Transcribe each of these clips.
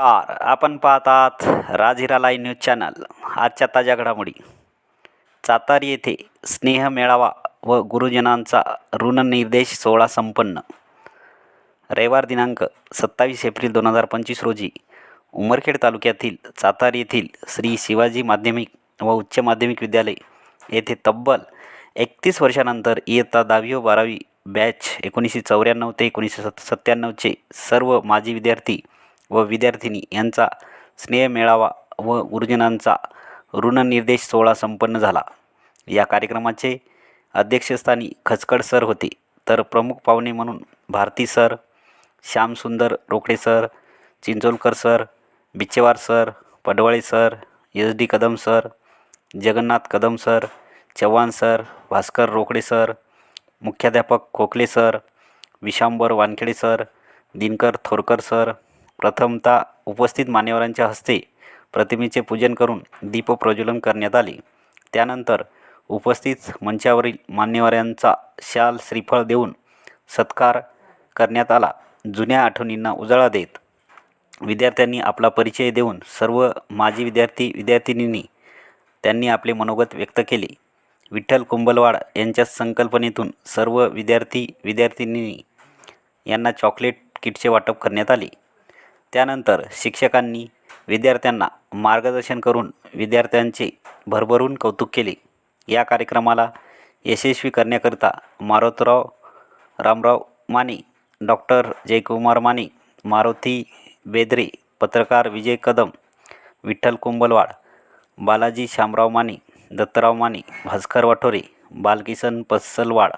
नमस्कार. आपण पाहतात राजहिरा लाईव्ह न्यूज चॅनल. आजच्या ताज्या घडामोडी. चातार येथे स्नेह मेळावा व गुरुजनांचा ऋणनिर्देश सोहळा संपन्न. रविवार दिनांक सत्तावीस एप्रिल दोन हजार पंचवीस रोजी उमरखेड तालुक्यातील चातार येथील श्री शिवाजी माध्यमिक व उच्च माध्यमिक विद्यालय येथे तब्बल एकतीस वर्षानंतर इयत्ता दहावी व बारावी बॅच एकोणीसशे चौऱ्याण्णव ते एकोणीसशे सत् सत्त्याण्णवचे सर्व माजी विद्यार्थी व विद्यार्थिनी यांचा स्नेह मेळावा व गुरुजनांचा ऋणनिर्देश सोहळा संपन्न झाला. या कार्यक्रमाचे अध्यक्षस्थानी खचकड सर होते. तर प्रमुख पाहुणे म्हणून Bharati sir Shyamsundar Rokade sir Chincholkar sir Bichchewar sir Padwale sir S D Kadam sir Jagannath Kadam sir Chavan sir Bhaskar Rokade sir मुख्याध्यापक Khokale sir Vishambar Wankhede sir Dinkar Thorkar sir प्रथमतः उपस्थित मान्यवरांच्या हस्ते प्रतिमेचे पूजन करून दीपप्रज्वलन करण्यात आले. त्यानंतर उपस्थित मंचावरील मान्यवरांचा शाल श्रीफळ देऊन सत्कार करण्यात आला. जुन्या आठवणींना उजाळा देत विद्यार्थ्यांनी आपला परिचय देऊन सर्व माजी विद्यार्थी विद्यार्थिनींनी त्यांनी आपले मनोगत व्यक्त केले. विठ्ठल कुंभलवाड यांच्या संकल्पनेतून सर्व विद्यार्थी विद्यार्थिनींनी यांना चॉकलेट किटचे वाटप करण्यात आले. त्यानंतर शिक्षकांनी विद्यार्थ्यांना मार्गदर्शन करून विद्यार्थ्यांचे भरभरून कौतुक केले. या कार्यक्रमाला यशस्वी करण्याकरिता मारुतराव रामराव माने डॉक्टर जयकुमार माने मारुती बेदरे पत्रकार विजय कदम विठ्ठल कुंभलवाड बालाजी शामराव माने दत्तराव माने भास्कर वाठोरे बालकिसन पसलवाड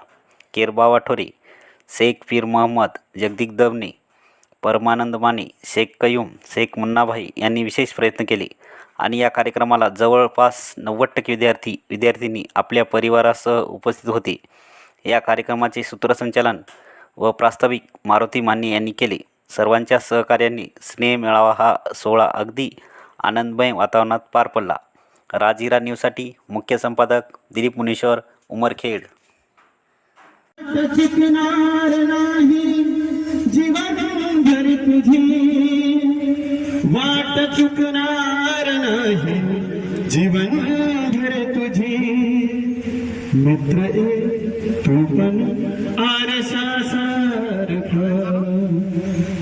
केरबा वाठोरे शेख पीर मोहम्मद जगदीक दवने परमानंद माने शेख कयूम शेख मुन्नाभाई यांनी विशेष प्रयत्न केले. आणि या कार्यक्रमाला जवळपास नव्वद टक्के विद्यार्थी विद्यार्थिनी आपल्या परिवारासह उपस्थित होते. या कार्यक्रमाचे सूत्रसंचालन व प्रास्ताविक मारुती माने यांनी केले. सर्वांच्या सहकार्याने स्नेह मेळावा हा सोहळा अगदी आनंदमय वातावरणात पार पडला. राजीरा न्यूजसाठी मुख्य संपादक दिलीप मुनेश्वर उमरखेड. वाट चुकणार नाही जीवनभर तुझी. मित्र ए तू पण आरसा सारखा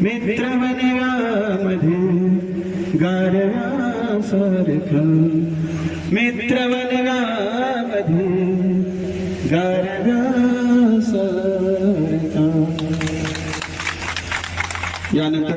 मित्र वनरामध्ये गारवा सारख मित्र वनरामध्ये गारवा सारखा यानंतर